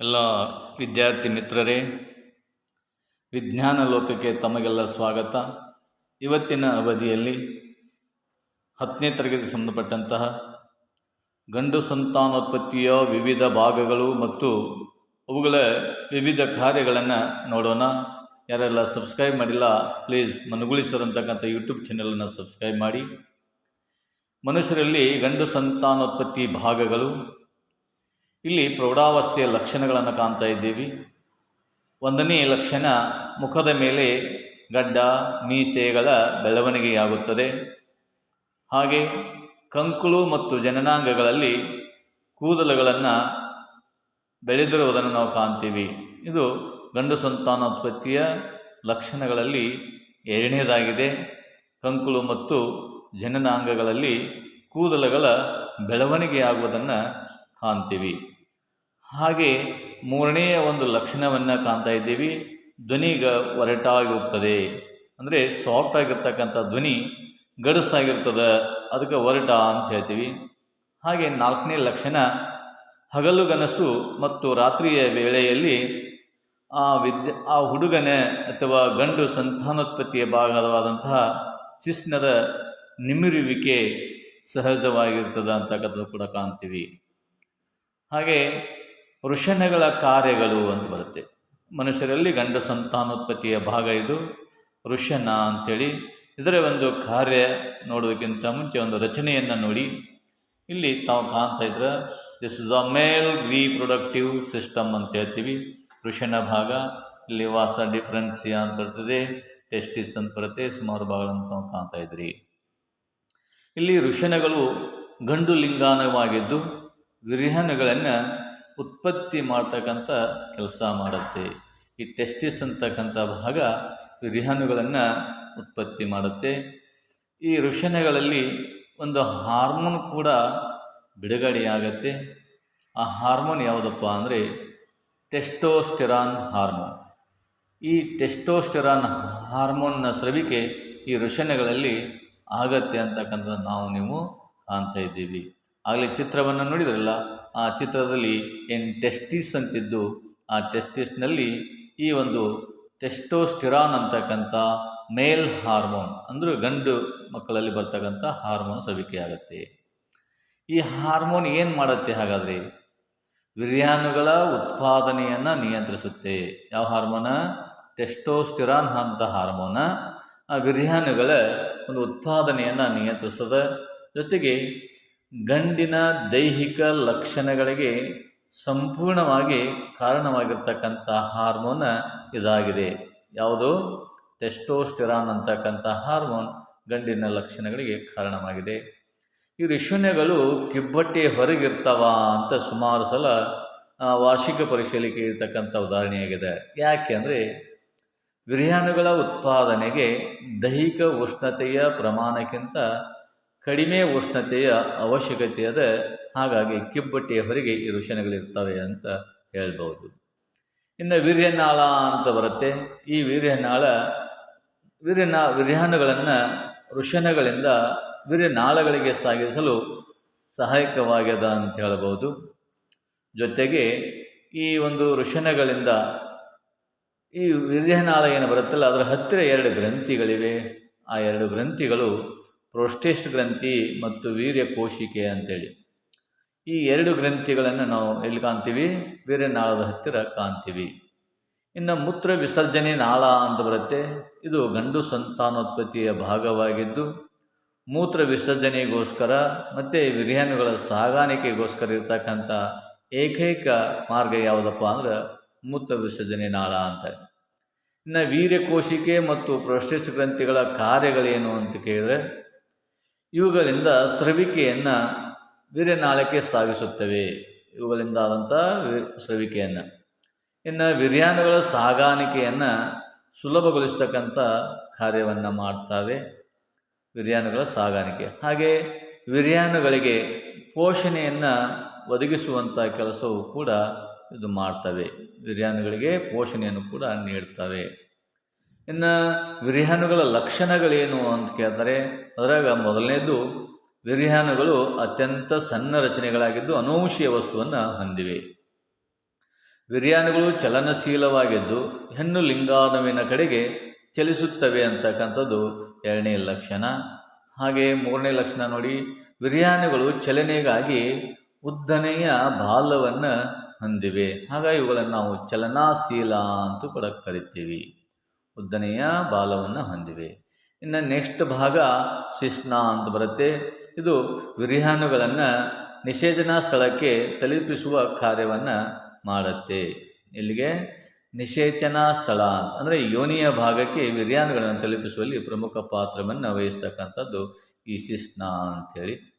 ಎಲ್ಲ ವಿದ್ಯಾರ್ಥಿ ಮಿತ್ರರೇ, ವಿಜ್ಞಾನ ಲೋಕಕ್ಕೆ ತಮಗೆಲ್ಲ ಸ್ವಾಗತ. ಇವತ್ತಿನ ಅವಧಿಯಲ್ಲಿ ಹತ್ತನೇ ತರಗತಿ ಸಂಬಂಧಪಟ್ಟಂತಹ ಗಂಡು ಸಂತಾನೋತ್ಪತ್ತಿಯ ವಿವಿಧ ಭಾಗಗಳು ಮತ್ತು ಅವುಗಳ ವಿವಿಧ ಕಾರ್ಯಗಳನ್ನು ನೋಡೋಣ. ಯಾರೆಲ್ಲ ಸಬ್ಸ್ಕ್ರೈಬ್ ಮಾಡಿಲ್ಲ, ಪ್ಲೀಸ್ ಮನುಗುಳಿಸರ್ ಅಂತಕ್ಕಂಥ ಯೂಟ್ಯೂಬ್ ಚಾನೆಲನ್ನು ಸಬ್ಸ್ಕ್ರೈಬ್ ಮಾಡಿ. ಮನುಷ್ಯರಲ್ಲಿ ಗಂಡು ಸಂತಾನೋತ್ಪತ್ತಿ ಭಾಗಗಳು ಇಲ್ಲಿ ಪ್ರೌಢಾವಸ್ಥೆಯ ಲಕ್ಷಣಗಳನ್ನು ಕಾಣ್ತಾ ಇದ್ದೀವಿ. ಒಂದನೇ ಲಕ್ಷಣ ಮುಖದ ಮೇಲೆ ಗಡ್ಡ, ಮೀಸೆಗಳ ಬೆಳವಣಿಗೆಯಾಗುತ್ತದೆ. ಹಾಗೆ ಕಂಕುಳು ಮತ್ತು ಜನನಾಂಗಗಳಲ್ಲಿ ಕೂದಲುಗಳನ್ನು ಬೆಳೆದಿರುವುದನ್ನು ನಾವು ಕಾಣ್ತೀವಿ. ಇದು ಗಂಡು ಸಂತಾನೋತ್ಪತ್ತಿಯ ಲಕ್ಷಣಗಳಲ್ಲಿ ಎರಡನೇದಾಗಿದೆ. ಕಂಕುಳು ಮತ್ತು ಜನನಾಂಗಗಳಲ್ಲಿ ಕೂದಲುಗಳ ಬೆಳವಣಿಗೆಯಾಗುವುದನ್ನು ಕಾಣ್ತೀವಿ. ಹಾಗೆ ಮೂರನೆಯ ಒಂದು ಲಕ್ಷಣವನ್ನು ಕಾಣ್ತಾ ಇದ್ದೀವಿ. ಧ್ವನಿಗ ಒರಟಾಗಿರುತ್ತದೆ. ಅಂದರೆ ಸಾಫ್ಟ್ ಆಗಿರ್ತಕ್ಕಂಥ ಧ್ವನಿ ಗಡಸಾಗಿರ್ತದೆ, ಅದಕ್ಕೆ ಒರಟ ಅಂತ ಹೇಳ್ತೀವಿ. ಹಾಗೆ ನಾಲ್ಕನೇ ಲಕ್ಷಣ ಹಗಲುಗನಸು ಮತ್ತು ರಾತ್ರಿಯ ವೇಳೆಯಲ್ಲಿ ಆ ವಿದ್ಯ, ಆ ಹುಡುಗನ ಅಥವಾ ಗಂಡು ಸಂತಾನೋತ್ಪತ್ತಿಯ ಭಾಗವಾದಂತಹ ಶಿಸ್ನದ ನಿಮಿರುವಿಕೆ ಸಹಜವಾಗಿರ್ತದೆ ಅಂತಕ್ಕಂಥದ್ದು ಕೂಡ ಕಾಣ್ತೀವಿ. ಹಾಗೆ ವೃಷಣಗಳ ಕಾರ್ಯಗಳು ಅಂತ ಬರುತ್ತೆ. ಮನುಷ್ಯರಲ್ಲಿ ಗಂಡ ಸಂತಾನೋತ್ಪತ್ತಿಯ ಭಾಗ ಇದು, ವೃಷಣ ಅಂಥೇಳಿ. ಇದರ ಒಂದು ಕಾರ್ಯ ನೋಡೋದಕ್ಕಿಂತ ಮುಂಚೆ ಒಂದು ರಚನೆಯನ್ನು ನೋಡಿ. ಇಲ್ಲಿ ತಾವು ಕಾಣ್ತಾ ಇದ್ರೆ this is a male reproductive system ಅಂತ ಹೇಳ್ತೀವಿ. ವೃಷಣ ಭಾಗ, ಇಲ್ಲಿ ವಾಸ ಡಿಫ್ರೆನ್ಸಿಯಾ ಅಂತ ಬರ್ತದೆ ಟೆಸ್ಟಿಸ್ ಅಂತ ಬರುತ್ತೆ, ಸುಮಾರು ಭಾಗಗಳನ್ನು ನಾವು ಕಾಣ್ತಾ ಇದ್ರಿ. ಇಲ್ಲಿ ವೃಷಣಗಳು ಗಂಡು ಲಿಂಗಾನವಾಗಿದ್ದು ವಿರಿಹಣಗಳನ್ನು ಉತ್ಪತ್ತಿ ಮಾಡ್ತಕ್ಕಂಥ ಕೆಲಸ ಮಾಡುತ್ತೆ. ಈ ಟೆಸ್ಟಿಸ್ ಅಂತಕ್ಕಂಥ ಭಾಗ ವಿರಿಹನುಗಳನ್ನು ಉತ್ಪತ್ತಿ ಮಾಡುತ್ತೆ. ಈ ಋಷಣಗಳಲ್ಲಿ ಒಂದು ಹಾರ್ಮೋನ್ ಕೂಡ ಬಿಡುಗಡೆಯಾಗತ್ತೆ ಆ ಹಾರ್ಮೋನ್ ಯಾವುದಪ್ಪ ಅಂದರೆ ಟೆಸ್ಟೋಸ್ಟೆರಾನ್ ಹಾರ್ಮೋನ್ ಈ ಟೆಸ್ಟೋಸ್ಟೆರಾನ್ ಹಾರ್ಮೋನ್ನ ಸ್ರವಿಕೆ ಈ ಋಷಣಗಳಲ್ಲಿ ಆಗತ್ತೆ ಅಂತಕ್ಕಂಥದ್ದು ನಾವು ನೀವು ಕಾಣ್ತಾ ಇದ್ದೀವಿ. ಆಗಲೇ ಚಿತ್ರವನ್ನು ನೋಡಿದ್ರಲ್ಲ, ಆ ಚಿತ್ರದಲ್ಲಿ ಏನು ಟೆಸ್ಟಿಸ್ ಅಂತಿದ್ದು, ಆ ಟೆಸ್ಟಿಸ್ನಲ್ಲಿ ಈ ಒಂದು ಟೆಸ್ಟೋಸ್ಟಿರಾನ್ ಅಂತಕ್ಕಂಥ ಮೇಲ್ ಹಾರ್ಮೋನ್ ಅಂದರೆ ಗಂಡು ಮಕ್ಕಳಲ್ಲಿ ಬರ್ತಕ್ಕಂಥ ಹಾರ್ಮೋನ್ ಸವಿಕೆಯಾಗತ್ತೆ. ಈ ಹಾರ್ಮೋನ್ ಏನು ಮಾಡುತ್ತೆ ಹಾಗಾದರೆ? ವಿರ್ಯಾಣುಗಳ ಉತ್ಪಾದನೆಯನ್ನು ನಿಯಂತ್ರಿಸುತ್ತೆ. ಯಾವ ಹಾರ್ಮೋನ ಟೆಸ್ಟೋಸ್ಟಿರಾನ್ ಅಂತ ಹಾರ್ಮೋನ ಆ ವಿರ್ಯಾಣುಗಳ ಒಂದು ಉತ್ಪಾದನೆಯನ್ನು ನಿಯಂತ್ರಿಸ್ತದೆ. ಜೊತೆಗೆ ಗಂಡಿನ ದೈಹಿಕ ಲಕ್ಷಣಗಳಿಗೆ ಸಂಪೂರ್ಣವಾಗಿ ಕಾರಣವಾಗಿರ್ತಕ್ಕಂಥ ಹಾರ್ಮೋನ್ ಇದಾಗಿದೆ. ಯಾವುದು? ಟೆಸ್ಟೋಸ್ಟಿರಾನ್ ಅಂತಕ್ಕಂಥ ಹಾರ್ಮೋನ್ ಗಂಡಿನ ಲಕ್ಷಣಗಳಿಗೆ ಕಾರಣವಾಗಿದೆ. ಈ ಋಷುಣ್ಯಗಳು ಕಿಬ್ಬಟ್ಟೆ ಹೊರಗಿರ್ತಾವ ಅಂತ ಸುಮಾರು ಸಲ ವಾರ್ಷಿಕ ಪರಿಶೀಲಿಕೆ ಕೇಳಿರ್ತಕ್ಕಂಥ ಉದಾಹರಣೆಯಾಗಿದೆ. ಯಾಕೆ ಅಂದರೆ ವಿರಿಯಾನುಗಳ ಉತ್ಪಾದನೆಗೆ ದೈಹಿಕ ಉಷ್ಣತೆಯ ಪ್ರಮಾಣಕ್ಕಿಂತ ಕಡಿಮೆ ಉಷ್ಣತೆಯ ಅವಶ್ಯಕತೆ ಅದ. ಹಾಗಾಗಿ ಕಿಬ್ಬಟ್ಟಿಯ ಹೊರಗೆ ಈ ಋಷಣಗಳಿರ್ತವೆ ಅಂತ ಹೇಳ್ಬೋದು ಇನ್ನು ವೀರ್ಯನಾಳ ಅಂತ ಬರುತ್ತೆ. ಈ ವೀರ್ಯನಾಳ, ವೀರ್ಯನಾ ವಿರ್ಯಾಣುಗಳನ್ನು ವೃಷಣಗಳಿಂದ ವೀರ್ಯನಾಳಗಳಿಗೆ ಸಾಗಿಸಲು ಸಹಾಯಕವಾಗ್ಯದ ಅಂತ ಹೇಳ್ಬೋದು ಜೊತೆಗೆ ಈ ಒಂದು ಋಷಣಗಳಿಂದ ಈ ವೀರ್ಯನಾಳ ಏನು ಬರುತ್ತಲ್ಲ, ಅದರ ಹತ್ತಿರ ಎರಡು ಗ್ರಂಥಿಗಳಿವೆ. ಆ ಎರಡು ಗ್ರಂಥಿಗಳು ಪ್ರೋಸ್ಟೇಸ್ಟ್ ಗ್ರಂಥಿ ಮತ್ತು ವೀರ್ಯ ಕೋಶಿಕೆ ಅಂತೇಳಿ. ಈ ಎರಡು ಗ್ರಂಥಿಗಳನ್ನು ನಾವು ಎಲ್ಲಿ ಕಾಣ್ತೀವಿ? ವೀರ್ಯನಾಳದ ಹತ್ತಿರ ಕಾಣ್ತೀವಿ. ಇನ್ನು ಮೂತ್ರ ವಿಸರ್ಜನೆ ನಾಳ ಅಂತ ಬರುತ್ತೆ. ಇದು ಗಂಡು ಸಂತಾನೋತ್ಪತ್ತಿಯ ಭಾಗವಾಗಿದ್ದು, ಮೂತ್ರ ವಿಸರ್ಜನೆಗೋಸ್ಕರ ಮತ್ತು ವಿರ್ಯಾಣುಗಳ ಸಾಗಾಣಿಕೆಗೋಸ್ಕರ ಇರ್ತಕ್ಕಂಥ ಏಕೈಕ ಮಾರ್ಗ ಯಾವುದಪ್ಪ ಅಂದ್ರೆ ಮೂತ್ರ ವಿಸರ್ಜನೆ ನಾಳ ಅಂತ ಇನ್ನು ವೀರ್ಯಕೋಶಿಕೆ ಮತ್ತು ಪ್ರೋಸ್ಟೇಸ್ಟ್ ಗ್ರಂಥಿಗಳ ಕಾರ್ಯಗಳೇನು ಅಂತ ಕೇಳಿದ್ರೆ ಇವುಗಳಿಂದ ಸ್ರವಿಕೆಯನ್ನು ವೀರ್ಯನಾಳಕ್ಕೆ ಸಾಗಿಸುತ್ತವೆ. ಇವುಗಳಿಂದ ಆದಂಥ ಸ್ರವಿಕೆಯನ್ನು. ಇನ್ನು ವಿರ್ಯಾಣುಗಳ ಸಾಗಾಣಿಕೆಯನ್ನು ಸುಲಭಗೊಳಿಸ್ತಕ್ಕಂಥ ಕಾರ್ಯವನ್ನು ಮಾಡ್ತವೆ ವಿರ್ಯಾಣುಗಳ ಸಾಗಾಣಿಕೆ. ಹಾಗೆ ವಿರ್ಯಾಣುಗಳಿಗೆ ಪೋಷಣೆಯನ್ನು ಒದಗಿಸುವಂಥ ಕೆಲಸವು ಕೂಡ ಇದು ಮಾಡ್ತವೆ. ವಿರ್ಯಾಣುಗಳಿಗೆ ಪೋಷಣೆಯನ್ನು ಕೂಡ ನೀಡ್ತವೆ. ಇನ್ನು ವಿರಿಹಾನುಗಳ ಲಕ್ಷಣಗಳೇನು ಅಂತ ಕೇಳ್ತಾರೆ? ಅದರಾಗ ಮೊದಲನೇದು, ವಿರಿಹಾನುಗಳು ಅತ್ಯಂತ ಸಣ್ಣ ರಚನೆಗಳಾಗಿದ್ದು ಅನೌಷೀಯ ವಸ್ತುವನ್ನು ಹೊಂದಿವೆ. ವಿರಿಯಾನುಗಳು ಚಲನಶೀಲವಾಗಿದ್ದು ಹೆಣ್ಣು ಲಿಂಗಾಣುವಿನ ಕಡೆಗೆ ಚಲಿಸುತ್ತವೆ ಅಂತಕ್ಕಂಥದ್ದು ಎರಡನೇ ಲಕ್ಷಣ. ಹಾಗೆ ಮೂರನೇ ಲಕ್ಷಣ ನೋಡಿ ವಿರಿಯಾನುಗಳು ಚಲನೆಗಾಗಿ ಉದ್ದನೆಯ ಬಾಲವನ್ನು ಹೊಂದಿವೆ. ಹಾಗಾಗಿ ಇವುಗಳನ್ನು ನಾವು ಚಲನಾಶೀಲ ಅಂತೂ ಕೂಡ ಕರಿತೀವಿ. ಉದ್ದನೆಯ ಬಾಲವನ್ನು ಹೊಂದಿವೆ. ಇನ್ನು ನೆಕ್ಸ್ಟ್ ಭಾಗ ಶಿಶ್ನ ಅಂತ ಬರುತ್ತೆ. ಇದು ವಿರಿಹಾನುಗಳನ್ನು ನಿಷೇಚನಾ ಸ್ಥಳಕ್ಕೆ ತಲುಪಿಸುವ ಕಾರ್ಯವನ್ನು ಮಾಡುತ್ತೆ. ಇಲ್ಲಿಗೆ ನಿಷೇಚನಾ ಸ್ಥಳ ಅಂದರೆ ಯೋನಿಯ ಭಾಗಕ್ಕೆ ವಿರ್ಯಾಣುಗಳನ್ನು ತಲುಪಿಸುವಲ್ಲಿ ಪ್ರಮುಖ ಪಾತ್ರವನ್ನು ವಹಿಸ್ತಕ್ಕಂಥದ್ದು ಈ ಶಿಶ್ನ ಅಂಥೇಳಿ.